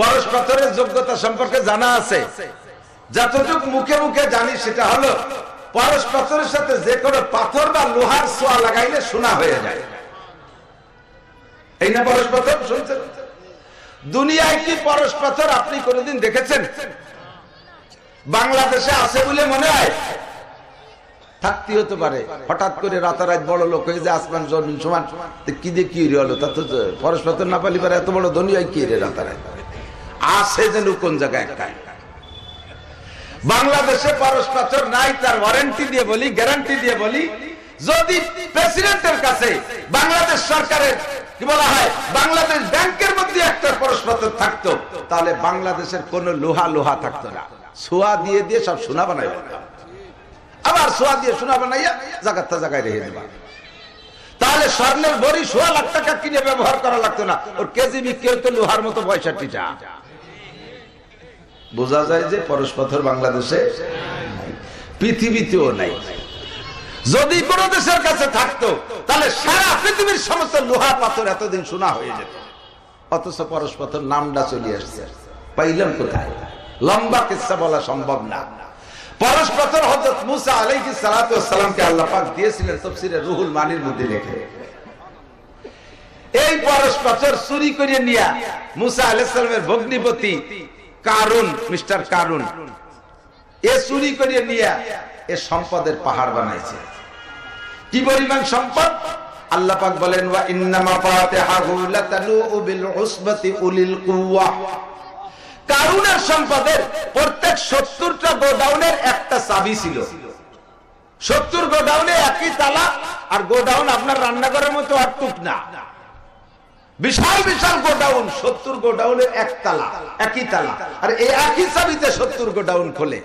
পরশ পাথরের যোগ্যতা সম্পর্কে জানা আছে। যতটুকু মুখে মুখে জানি সেটা হলো পরশ পাথরের সাথে যে কোনো পাথর বা লোহার সোয়া লাগাইলে সোনা হয়ে যায়। এই না পরশ পাথর শুনছেন? দুনিয়ায় কি পরশ পাথর আপনি কোনোদিন দেখেছেন? বাংলাদেশে আছে বলে মনে হয়। থাকতে হতে পারে। হঠাৎ করে রাতারাত বড় লোক হয়ে যে আসমান, জমিন, সমান। কি দিয়ে কি হলো? তা তো পরশ পাথর না পালি পারে, এত বড় ধনী হয় কি রে রাতারাত? আছে যেন কোন জায়গায় একাই। বাংলাদেশে পরশ পাথর নাই, তার ওয়ারেন্টি দিয়ে বলি গ্যারান্টি দিয়ে বলি, যদি প্রেসিডেন্টের কাছে বাংলাদেশ সরকারের, কি বলা হয়, বাংলাদেশ ব্যাংকের মধ্যে একটা পরশ পাথর থাকতো, তাহলে বাংলাদেশের কোন লোহা লোহা থাকতো না। সোয়া দিয়ে দিয়ে সব সোনা বানাই আবার সোয়া দিয়ে সোনা বানাইয়া জায়গাটা জায়গায় রেখে দেবা। তাহলে স্বর্ণের বড়ি সোয়া লাখ টাকা কিনে ব্যবহার করা লাগতো না। ওর কেজি বিক্রি হতো লোহার মতো পয়সাটিটা বোঝা যায় যে পরশ পাথর বাংলাদেশে পৃথিবীতেও নাই। যদি কোন দেশের কাছে থাকতো, তাহলে সারা পৃথিবীর সমস্ত লোহা পাথর এতদিন শোনা হয়ে যেত। অথচ পরশ পাথর নামটা চলে আসছে। পাইলাম কোথায়? লম্বা কিসা বলা সম্ভব না। পরশ পাথর হজরত মুসা সালাতু সালামকে আল্লাহ পাক দিয়েছিলেন রুহুল মানির মধ্যে এই চুরি করে নিয়া মুসা আলাইহিস সালামের ভগ্নিপতি কারুন, মিস্টার কারুন। এ চুরি করে নিয়া এ সম্পদের পাহাড় বানাইছে। কি পরিমাণ সম্পদ? আল্লাহ পাক বলেন কারুনের সম্পদের প্রত্যেক 70টা গোডাউনের একটা চাবি ছিল। 70 গোডাউনে একই তালা, আর গোডাউন আপনার রান্নাঘরের মতো আর টুক না বিশাল বিশাল গোডাউন, সত্তর গোডাউনের এক তালা, একই তালা। আর এই একই চাবিতে সত্তর গোডাউন খোলে।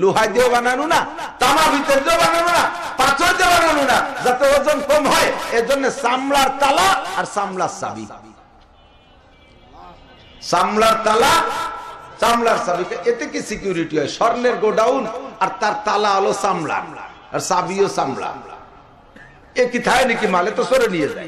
লোহাই দিয়ে বানানো না তামা ভিতর দিয়ে বানানো না, পাথর দিয়ে বানানো না। যাতে ওজন কম হয় এর জন্য চামড়ার তালা আর চামড়ার চাবি। চামড়ার তালা, চামড়ার চাবি এতে কি সিকিউরিটি হয়? স্বর্ণের গোডাউন আর তার তালা হলো চামড়া। আর চাবিও চামড়া। এ কি থাকে নাকি মালে? তো সরে নিয়ে যায়।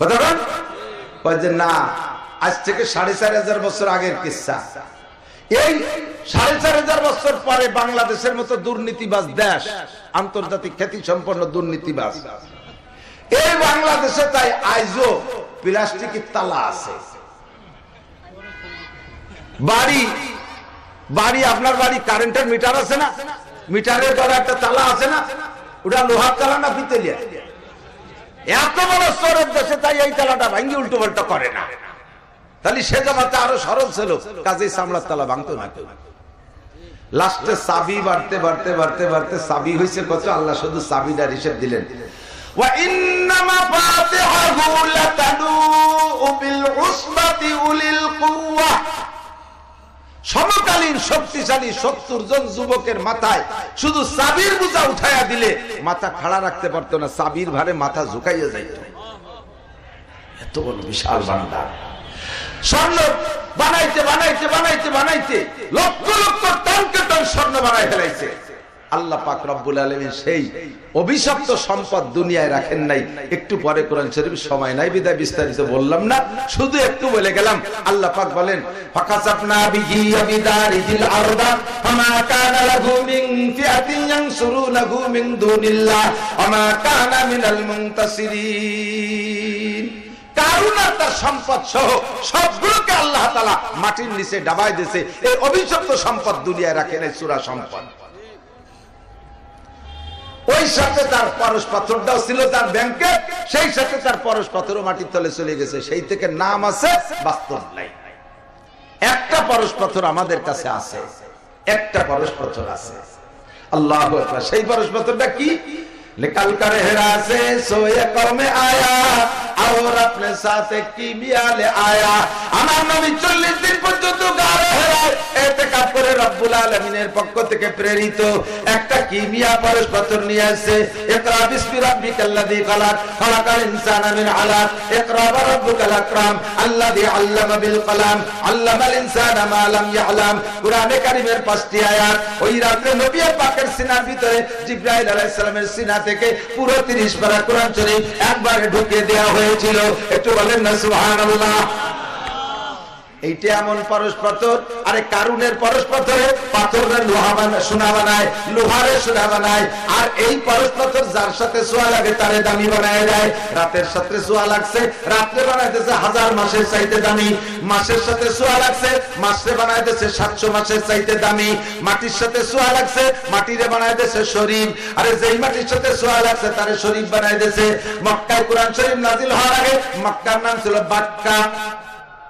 কথা যে, না, আজ থেকে সাড়ে চার হাজার বছর আগের কিসা। এই সাড়ে চার হাজার বছর পরে বাংলাদেশের মতো দুর্নীতিবাজ দেশ, আন্তর্জাতিক খ্যাতি সম্পন্ন দুর্নীতিবাজ। এই বাংলাদেশে তাই আইজও প্লাস্টিকের তালা আছে। বাড়ি বাড়ি, আপনার বাড়ি কারেন্টের মিটার আছে না? মিটারের দ্বারা একটা তালা আছে না? ওটা লোহার তালা না পিতলিয়া এত বড় চোরের দেশে তাই এই তালাটা ভাঙ্গি উল্টো পাল্টা করে না তাহলে সে জামাতে আরো সরল ছিল কাজেই সামলার তালা ভাঙতো না কেউ লাস্টে সাবি বাড়তে বাড়তে বাড়তে বাড়তে সাবি হয়েছে কত আল্লাহ শুধু সাবিটার হিসেব দিলেন وإنما فاتحه لتنوء بالعصبة أولي القوة সমকালীন শক্তিশালী সত্তর জন যুবকের মাথায় শুধু সাবির বোঝা উঠাইয়া দিলে মাথা খাড়া রাখতে পারতো না, সাবির ভারে মাথা ঝুঁকাইয়া যাইত। এত বড় বিশাল বান্দা। স্বর্ণ বানাইতে বানাইতে বানাইতে বানাইতে লক্ষ লক্ষ টনকে টন স্বর্ণ বানাই ফেলাইছে। আল্লাহ পাক রব্বুল আলমী সেই অভিশপ্ত সম্পদ দুনিয়ায় রাখেন নাই। একটু পরে কোরআন শরীফ সময় নাই, বিদায় বিস্তারিত বললাম না। শুধু একটু বলে গেলাম, আল্লাহ পাক বলেন আল্লাহ মাটির নিচে ডাবায় দিয়েছে। এই অভিশপ্ত সম্পদ দুনিয়ায় রাখেন এই সূরা সম্পদ। ওই সাথে তার পরশ পাথরটাও ছিল তার ব্যাংকে, সেই সাথে তার পরশ পাথরও মাটির তলে চলে গেছে। সেই থেকে নাম আছে বাস্তব নাই একটা পরশ পাথর আমাদের কাছে আছে, একটা পরশ পাথর আছে। আল্লাহ। সেই পরশ পাথরটা কি? निकल कर हेरा से सोए कौम आया और अपने साथ किमिया ले आया আমার নবী 40 দিন পর্যন্ত গারে হেরায় এতেকাব করে রব্বুল আলামিনের পক্ষ থেকে প্রেরিত একটা কিমিয়া পরশ পাথর নিয়ে আসে ইকরা বিসমি রাব্বিকাল্লাযী খালাক খালাকাল ইনসানা মিন আলাক ইকরা ওয়া রাব্বুকাল আকরাম আল্লাযী আল্লামা বিল কলাম আল্লামাল ইনসানা মা লাম ইয়ালাম কোরআনে কারীমের পাঁচটি আয়াত ওই রাতে নবী পাকের সিনার ভিতরে জিবরাইল আলাইহিস সালামের সিনা থেকে পুরো 30 পারা কোরআন শরীফ একবারে ঢুকিয়ে দেওয়া হয়েছিল। একটু বলেন না সুবহানাল্লাহ। এইটা এমন পরশ পাথর আরে কারুনের পরশ পাথরে পাথরের লোহা বানায় সোনা বানায়, লোহারে সোনা বানায়, আর এই পরশ পাথর যার সাথে সোয়া লাগে তারে দামি বানায় দেয়। রাতের সাথে সোয়া লাগছে, রাত্রে বানাইতেছে হাজার মাসের চাইতে দামি। মাসের সাথে সোয়া লাগছে, মাসে বানাইতেছে সাতশো মাসের চাইতে দামি। মাটির সাথে সোয়া লাগছে, মাটিরে বানাইতেছে শরীফ। আরে যেই মাটির সাথে সোয়া লাগছে, তারে শরীফ বানাইতেছে। মক্কায় কোরআন শরীফ নাজিল হওয়ার আগে মক্কার নাম ছিল বাক্কা।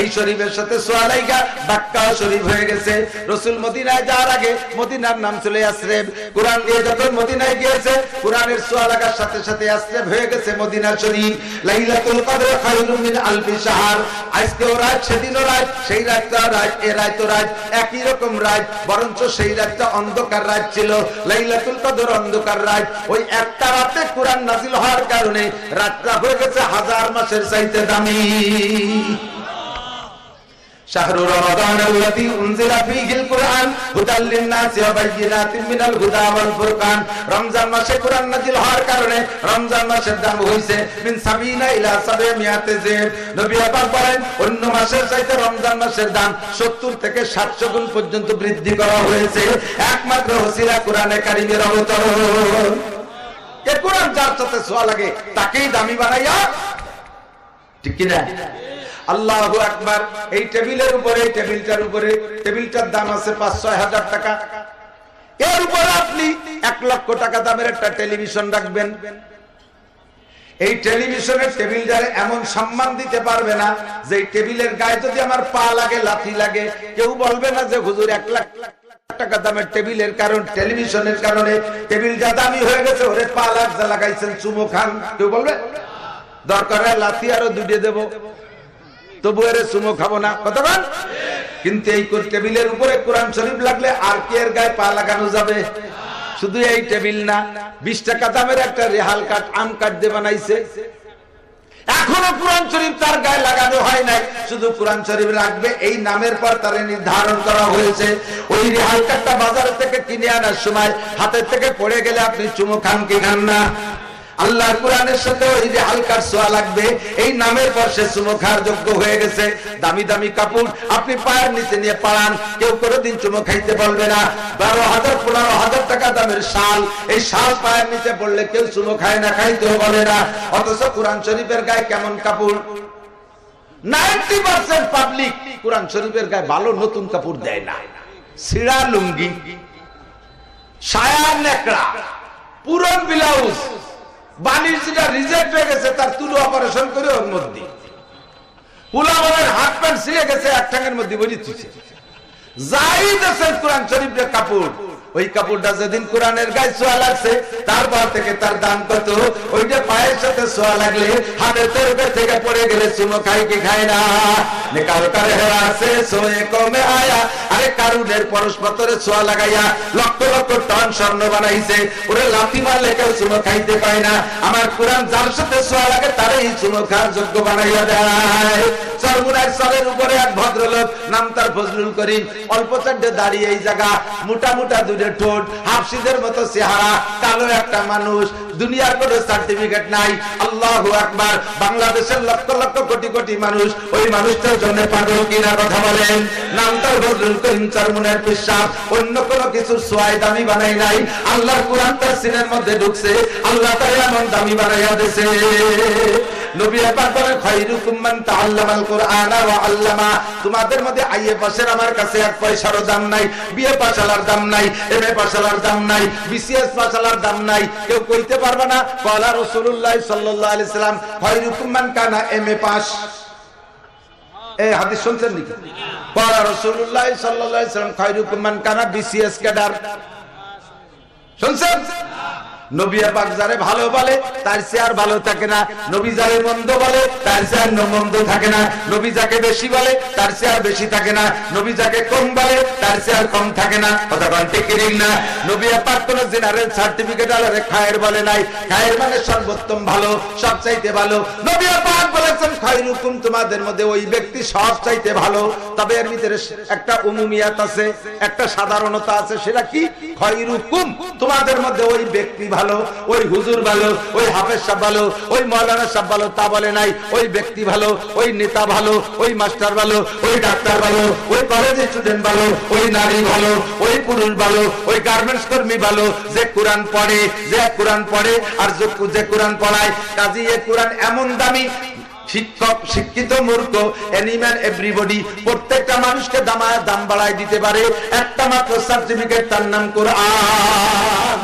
এই শরীফের সাথে সোয়ালাইগা বাক্কা শরীফ হয়ে গেছে। রসুল মদিনায় যাওয়ার আগে মদিনার নাম ছিল ইয়াসরেব কোরআন দিয়ে যখন মদিনায় গিয়েছে, কোরআনের সোয়ালাগার সাথে সাথে ইয়াসরেব হয়ে গেছে মদিনা শরীফ। লাইলাতুল কদর খায়রুম মিন আলফি শাহর। আজকেও রাত, সেদিনও রাত, সেই রাতটা রাত, এ রাত রাত, একই রকম রাত, বরঞ্চ সেই রাতটা অন্ধকার রাত ছিল। লাইলাতুল কদর অন্ধকার রাত। ওই একটা রাতে কোরআন নাজিল হওয়ার কারণে রাতটা হয়ে গেছে হাজার মাসের চাইতে দামি। شهر رمضان الذي انزل فيه القران هدى للناس وبينات من الهدى والفرقان রমজান মাসে কোরআন নাযিল হওয়ার কারণে রমজান মাসের দাম হইছে মিন সাবিনা ইলা সাবিয়াতে জিব নবী পাক বলেন অন্য মাসের চাইতে রমজান মাসের দাম 70 থেকে 700 গুণ পর্যন্ত বৃদ্ধি করা হয়েছে একমাত্র ওসিলা কোরআনে কারীমের অবতরণ এ কোরআন যার সাথে ছোঁয়া লাগে তাকেই দামি বানাইয়া ঠিক কিনা আল্লাহু আকবার। এই টেবিলের উপরে, টেবিলটার উপরে, টেবিলটার দাম আছে পাঁচ, ছয় হাজার টাকা। এর উপরে আপনি এক লক্ষ টাকা দামের একটা টেলিভিশন রাখবেন। এই টেলিভিশনের টেবিলটার এমন সম্মান দিতে পারবে না, যে টেবিলের গায়ে যদি আমার পা লাগে, লাথি লাগে, কেউ বলবে না যে, হুজুর, এক লাখ টাকা দামের টেবিলের কারণ, টেলিভিশনের কারণে টেবিলটা দামি হয়ে গেছে, ওরে পা লাখ যা লাগাইছেন চুমো খান। কেউ বলবে, দরকার লাথি আরও দুটিয়ে দেবো। তবু এর সুমো খাব না। কতক্ষণ কিন্তু এই টেবিলের উপরে কোরআন শরীফ লাগলে আর কে এর গায়ে পা লাগানো যাবে? শুধু এই টেবিল না, বিশ টাকা দামের একটা রেহাল কাঠ, আম কাঠ দিয়ে বানাইছে। এখনও কোরআন শরীফ তার গায়ে লাগানো হয় নাই। শুধু কোরআন শরীফ রাখবে, এই নামের পর তার নির্ধারণ করা হয়েছে। ওই রেহাল কাঠটা বাজার থেকে কিনে আনার সময় হাতের থেকে পড়ে গেলে আপনি চুমো খান কি খান না? আল্লাহর কোরআনের সাথে ওই যে হালকার সোয়া লাগবে, এই নামের পর সে চুমো খাওয়ার যোগ্য হয়ে গেছে। দামি দামি কাপড় আপনি পায়ের নিচে নিয়ে পাড়ান কেউ কোনোদিন চুমো খাইতে বলবে না। বারো হাজার, পনেরো হাজার টাকা দামের শাল, এই শাল পায়ের নিচে পড়লে কেউ চুমো খায় না, খাইতেও বলে না। অথচ কোরআন শরীফের গায়ে কেমন কাপড়? নাইনটি পার্সেন্ট পাবলিক কোরআন শরীফের গায়ে ভালো নতুন কাপড় দেয় না। সিরা লুঙ্গি সায়ার নেকড়া পুরন ব্লাউজ যেটা রিজেক্ট হয়ে গেছে, তার তুলো অপারেশন করে ওর মধ্যে। পুলাবারের হাত প্যান্ট ছিঁড়ে গেছে, এক ঠাঙের মধ্যে বলি বলিতেছে যাই দেশের কোরআন শরীফের কাপড়। ওই কাপড়টা যেদিন কোরআনের গায়ে ছোঁয়া লাগছে, তারপর থেকে তার দাম কত? ওইটা পায়ের সাথে ছোঁয়া লাগলে হাতের তরফে থেকে পড়ে গেলে চুমো খাই কি খায় না? কারও কারে সোয়ে কমে আয়া। আরে লাগাইয়া লক্ষ লক্ষ টন স্বর্ণ বানাইছে, ওরে লাথি মারলে কেউ চুমো খাইতে পায় না। আমার কোরআন যার সাথে ছোঁয়া লাগে, তারাই চুমো খাওয়ার যোগ্য বানাইয়া দেয়। উপরে এক ভদ্রলোক অল্প দাঁড়িয়ে এই জায়গা, মোটা মোটা দুটো ঠোঁট, হাফসিদের মতো চেহারা, কালো একটা মানুষ দুনিয়ার কোনো সার্টিফিকেট নাই। আল্লাহ আকবার। বাংলাদেশের লক্ষ লক্ষ কোটি কোটি মানুষ ওই মানুষটার জন্য পাগল কিনা কথা বলেন। নাম তার ফজলুল করিম চরমুনের পিসাব। অন্য কোনো কিছু সোয়াই দামি বানাই নাই। আল্লাহর কোরআন তার সিনের মধ্যে ঢুকছে। আল্লাহ তাই এমন দামি বানাইয়া দিছে। তোমাদের মধ্যে আইয়ে পাশের আমার কাছে এক পয়সারও দাম নাই বিএ পাশালার দাম নাই এমএ পাশালার দাম নাই বিসিএস পাশালার দাম নাই। কেউ কইতে পারবে না। কলা রসুল্লাহ সাল্লাল্লাহু আলাইহি সাল্লাম খায়রুকুম কানা এম এ পাস এই হাদিস শুনছেন নাকি? কলা রাসূলুল্লাহ সাল্লাল্লাহু আলাইহি সাল্লাম খায়রুকুম মান কানা বিসিএস শুনছেন? নবিয়া পাক যারে ভালো বলে, তার ভালো থাকে না। নবী যারে মন্দ বলে, তার মন্দ থাকে না। নবী যাকে বেশি বলে, তার বেশি থাকে না। নবী যাকে কম বলে, তার কম থাকে না। কথা না? পাক কোন জেনারেল সার্টিফিকেট খায়ের বলে নাই। খায়ের মানে সর্বোত্তম ভালো ভালো। পাক বলেছেন তোমাদের মধ্যে ওই ব্যক্তি সব চাইতে ভালো। তবে এর ভিতরে একটা উমুমিয়াত আছে, একটা সাধারণতা আছে, সেটা কি? তোমাদের মধ্যে ওই ব্যক্তি ভালো ওই হুজুর ভালো ওই হাফেজ সাহেব ভালো ওই মৌলানা সাহেব ভালো তা বলে নাই ওই ব্যক্তি ভালো ওই নেতা ভালো ওই মাস্টার ভালো ওই ডাক্তার ভালো ওই কলেজের স্টুডেন্ট ভালো ওই নারী ভালো ওই পুরুষ ভালো ওই গার্মেন্টস কর্মী ভালো যে কোরআন পড়ে যে কোরআন পড়ে আর যে কোরআন পড়ায় কাজী এ কোরআন এমন দামি শিক্ষক, শিক্ষিত মূর্খ এনিম্যান এভরিবডি প্রত্যেকটা মানুষকে দামায় দাম বাড়ায় দিতে পারে। একটা মাত্র সার্টিফিকেট তার নাম কোরআন।